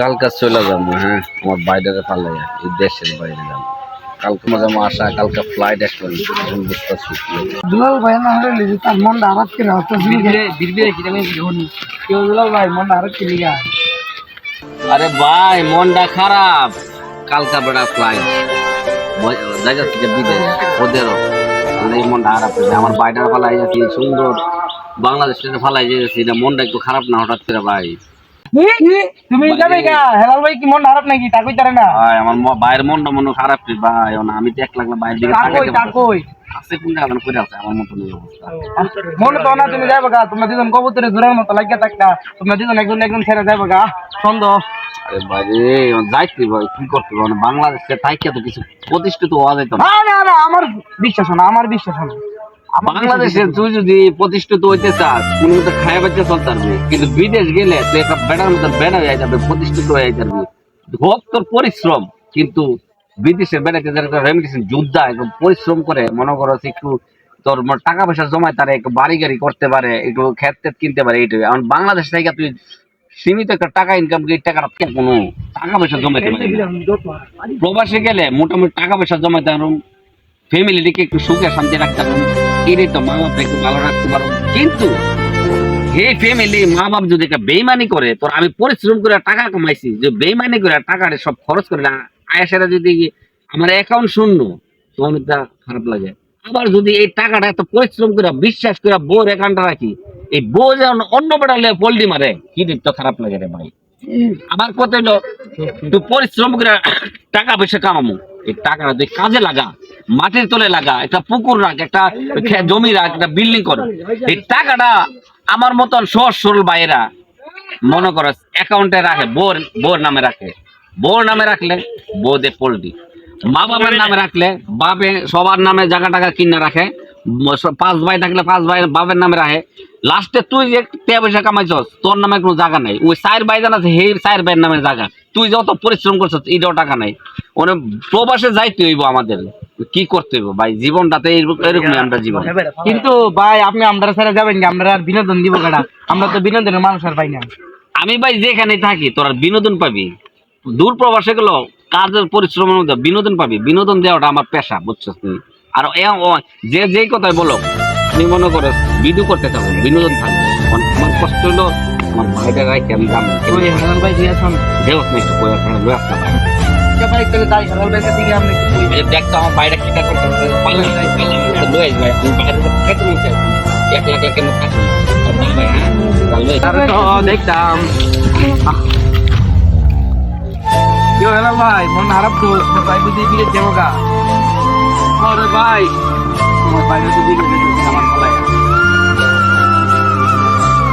কালকে চলে যাব হ্যাঁ? আমার বাইরে পালে এই দেশের বাইরে যাব। কালকে মজা আসা কালকে ফ্লাইট একটা বুঝতেছি দুলাল ভাই না হলে লিজি তার মনটা আরাত করে হতো বিরবিরে বিরবিরে কি কেউ দুলাল ভাই মনটা আরাত করে লিগা? আরে ভাই মনটা খারাপ। কালকা বেড়া ফ্লাইট জায়গা থেকে বিদেশ ওদেরও মানে এই মনটা খারাপ হয়েছে আমার বাইরে ফালাই যাচ্ছি সুন্দর বাংলাদেশ থেকে ফালাই যাচ্ছি। এটা মনটা একটু খারাপ না হঠাৎ করে ভাই? তুমি যাবে গা। হেলাল ভাই কি মন খারাপ নাকি? তা তারে না? ভাই আমার বাইরের মনটা মনে খারাপ রে ভাই এখন আমি তো এক বাইরের দিকে তা কই তাকাইতে তা পারছি না। কই? আছে কোন জায়গা করে আছে আমার মতো নেই অবস্থা। মনে তো না তুমি যাবে গা। তোমরা দুজন কবুতরে জোরের মতো লাগিয়া থাকতা তোমরা দুজন একজন একজন ছেড়ে যাবে গা। সন্দেহ। আরে ভাই যাইতে ভাই কি করতে মানে বাংলাদেশে থাইকে তো কিছু প্রতিষ্ঠিত হওয়া যেত না। না না না আমার বিশ্বাস না আমার বিশ্বাস না। বাংলাদেশে তুই যদি প্রতিষ্ঠিত হইতে চাস কোনো মতো খায় বাচ্চা চলতে পারবি কিন্তু বিদেশ গেলে তুই একটা বেড়ার মতো বেড়া হয়ে যাবে প্রতিষ্ঠিত হয়ে যাবি। হোক তোর পরিশ্রম কিন্তু বিদেশে বেড়াতে যারা একটা রেমিটেশন যোদ্ধা একটু পরিশ্রম করে মনে করো একটু তোর টাকা পয়সা জমায় তারা একটু বাড়ি গাড়ি করতে পারে একটু খেত টেত কিনতে পারে এইটাই এখন বাংলাদেশ থেকে তুই সীমিত একটা টাকা ইনকাম এই টাকাটা কোনো টাকা পয়সা জমাইতে পারে। প্রবাসে গেলে মোটামুটি টাকা পয়সা জমাইতে পারুম ফ্যামিলিটিকে একটু সুখে শান্তি রাখতে পারুম তো মা ভালো রাখতে পারুম কিন্তু ফ্যামিলি মা বাপ যদি বেইমানি করে, তোর আমি পরিশ্রম করে টাকা কামাইছি, যে বেইমানি করে টাকাটা সব খরচ করে আয়াসেরা যদি আমার অ্যাকাউন্ট শূন্য তখন এটা খারাপ লাগে। আবার যদি এই টাকাটা এত পরিশ্রম করে, বিশ্বাস করে বউর অ্যাকাউন্টটা রাখি, এই বউ যেমন অন্য বেড়ালে পোল্ট্রি মারে, কি তো খারাপ লাগে রে ভাই। আমার হলো তুই পরিশ্রম করে টাকা পয়সা কামামো। এই টাকাটা তুই কাজে লাগা, মাটির তলে লাগা, একটা পুকুর রাখ, একটা জমি রাখ, একটা বিল্ডিং কর। এই টাকাটা আমার মতন সহজ, সরল বাইরা মনে করো অ্যাকাউন্টে রাখে বোর বোর নামে রাখে। বোর নামে রাখলে বোদে পোল্ট্রি। মা বাবার নামে রাখলে বাপে সবার নামে জায়গা টাকা কিনে রাখে। পাঁচ ভাই থাকলে পাঁচ ভাই বাপের নামে রাখে। লাস্টে তুই যে টাকা পয়সা কামাইছস তোর নামে কোনো জায়গা নাই। ওই চার ভাই জানা আছে সেই চার ভাইয়ের নামে জায়গা। তুই যত পরিশ্রম করছস এটাও টাকা নাই। ওনে প্রবাসে যাইতে হইব আমাদের। কি করতে হইব ভাই? জীবনটাতে এইরকম- এরকমই আমরা জীবন। কিন্তু ভাই আপনি আমরা ছেড়ে যাবেন কি? আমরা আর বিনোদন দিব কেডা? আমরা তো বিনোদনের মানুষ আর পাই না। আমি ভাই যেখানে থাকি তোরা বিনোদন পাবি। দূর প্রবাসে গেল কাজের পরিশ্রমের মধ্যে বিনোদন পাবি। বিনোদন দেওয়াটা আমার পেশা বুঝছস তুই? আর যে যেই কথাই বলো তুমি মনে করো ভিডিও করতে থাকো বিনোদন থাকবে আমার কষ্ট হলো আমার ভাইটা রাখি আমি দাম ভাই দিয়ে না একটু আপনার দেখতো আমার বাইরে করতে পারলাম না এক লাখ থাকি দেখতাম। ভাই? মন খারাপ তো? ভাই বুঝি দেবো গা। আরে ভাই। তোমার দেবো আমার ফলাই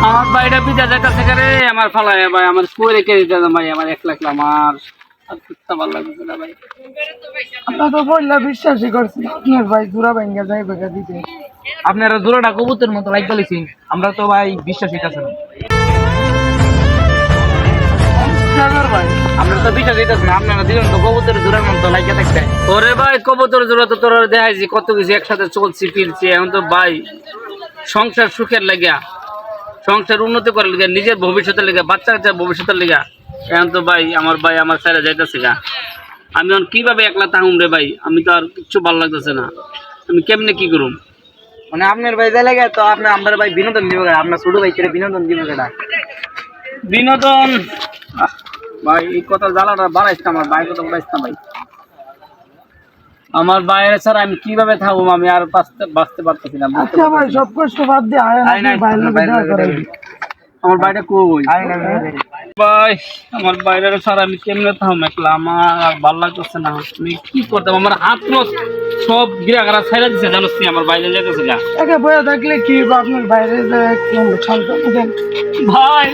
আমার বাইরে পিঠা যাইতেছে রে? আমার ফালায় ভাই। আমার কই রেখে দিতে ভাই। আমার এক লাখ আমার আর কিচ্ছা ভালো লাগছে না ভাই। আমরা তো বললা বিশ্বাসই করছি আপনার ভাই জোড়া ভাঙ্গা যাই বেগা দিতে। আপনারা জোড়াটা কবুতের মতো লাইক বলেছেন আমরা তো ভাই বিশ্বাসই আছে না আমরা তো বিশ্বাস হইতেছে না আপনারা দিলেন তো কবুতের জোড়ার মতো লাইকা থাকতে ওরে ভাই কবুতর জোড়া তো তোর দেখাইছি কত কিছু একসাথে চলছি ফিরছি। এখন তো ভাই সংসার সুখের লাগিয়া সংসার উন্নতি করার লিগা নিজের ভবিষ্যতের লেগে বাচ্চা কাচ্চার ভবিষ্যতের লিগা এখন তো ভাই আমার ভাই আমার সাইডে যাইতেছে গা। আমি এখন কীভাবে একলা থাকুম রে ভাই? আমি তো আর কিচ্ছু ভালো লাগতেছে না। আমি কেমনে কি করুম? মানে আপনার ভাই যাই লাগে তো আপনার আমার ভাই বিনোদন দিব আপনার ছোট ভাই বিনোদন দিব বিনোদন? ভাই এই কথা জ্বালাটা বাড়াইছে আমার ভাই কথা বাড়াইছে ভাই। আমার বাইরে ছাড়া আমি কীভাবে থাকব আমি আর বাঁচতে বাঁচতে পারতেছি না আচ্ছা ভাই সব কষ্ট বাদ দিয়ে আয় না আমার বাইরে কই? ভাই আমার বাইরে ছাড়া আমি কেমনে থাকব একলা আমার আর ভালো লাগতেছে না। আমি কি করতাম? আমার হাত মুখ সব গিরাগারা ছেড়ে দিছে জানোস তুই আমার বাইরে যেতেছে গা একে বয়ে থাকলে কি আপনার বাইরে যে একটু শান্ত ভাই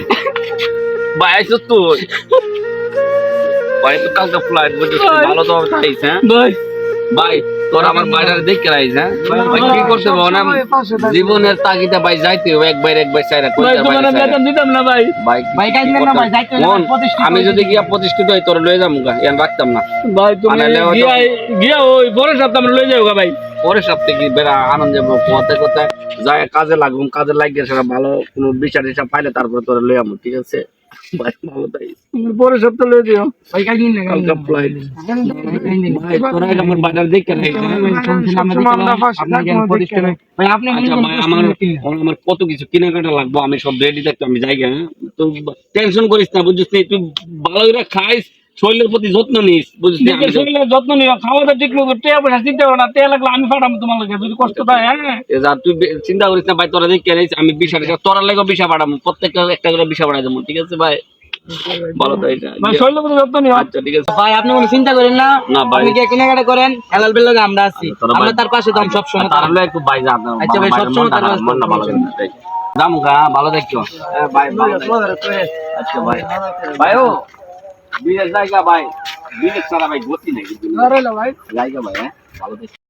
ভাই আইসো তুই। ভাই তো কালকে ফ্লাইট বুঝছিস ভালো তো থাইস হ্যাঁ? ভাই ভাই তোর আমার বাইরে দেখে রাইস হ্যাঁ? ভাই কি করতে পারব না জীবনের তাগিদা ভাই যাইতে হবে এক বাইরে এক বাই চাইরা। কইতে বাইরে দিতাম না ভাই। ভাই ভাই কাজ না ভাই যাইতে মন, প্রতিষ্ঠিত আমি যদি গিয়া প্রতিষ্ঠিত হই তোর লয়ে যাব গা ইয়ান রাখতাম না। ভাই তুমি গিয়া- গিয়া ওই পরের সপ্তাহ আমরা লই যাব ভাই। পরে সপ্তাহে কি বেড়া আনন্দ পথে কোথায় যায় কাজে লাগুম কাজে লাগিয়ে সেটা ভালো কোনো বিচার হিসাব পাইলে তারপরে তোর লয়ে যাব ঠিক আছে? ভাই ভালো তাই। পরে সপ্তাহ লয়ে দিও ভাই কাজ নিন না কালকা ফ্লাইট ভাই তোরা আমার বাজার দেখে নে ভাই আপনি আচ্ছা আমার আমার কত কিছু কেনাকাটা লাগবো? আমি সব রেডি থাকতে আমি যাই হ্যাঁ? তো টেনশন করিস না বুঝছিস তুই ভালো করে খাইস শরীরের প্রতি যত্ন নিস নি? শরীরের যত্ন নিও খাওয়া দাওয়া ঠিক মতো টেয়া পয়সা চিন্তা করো না টেয়া লাগলে আমি পাঠাবো তোমার লাগে যদি কষ্ট হ্যাঁ তুই চিন্তা করিস না ভাই তোরা দেখে নিস আমি বিশা টাকা তোরা লেগে বিশা পাঠাবো প্রত্যেকটা একটা করে বিশা পাঠাই দেবো ঠিক আছে ভাই বলো তো এটা শরীরের প্রতি যত্ন নিও আচ্ছা ঠিক আছে ভাই আপনি কোনো চিন্তা করেন না না ভাই আপনি কেনাকাটা করেন হেলাল বেল লগে আমরা আছি তোরা আমরা তার পাশে দাম সব সময় তাহলে একটু ভাই যা আচ্ছা ভাই, ভাইয়ের সবসময় তার ভালো- দাম গা ভালো দেখো ভাই ভালো আচ্ছা ভাই ভাই ও বিদেশ জায়গা ভাই বিদেশ ছাড়া ভাই গতি নাই কিন্তু আরে ভাই জায়গা ভাই হ্যাঁ ভালো দেখো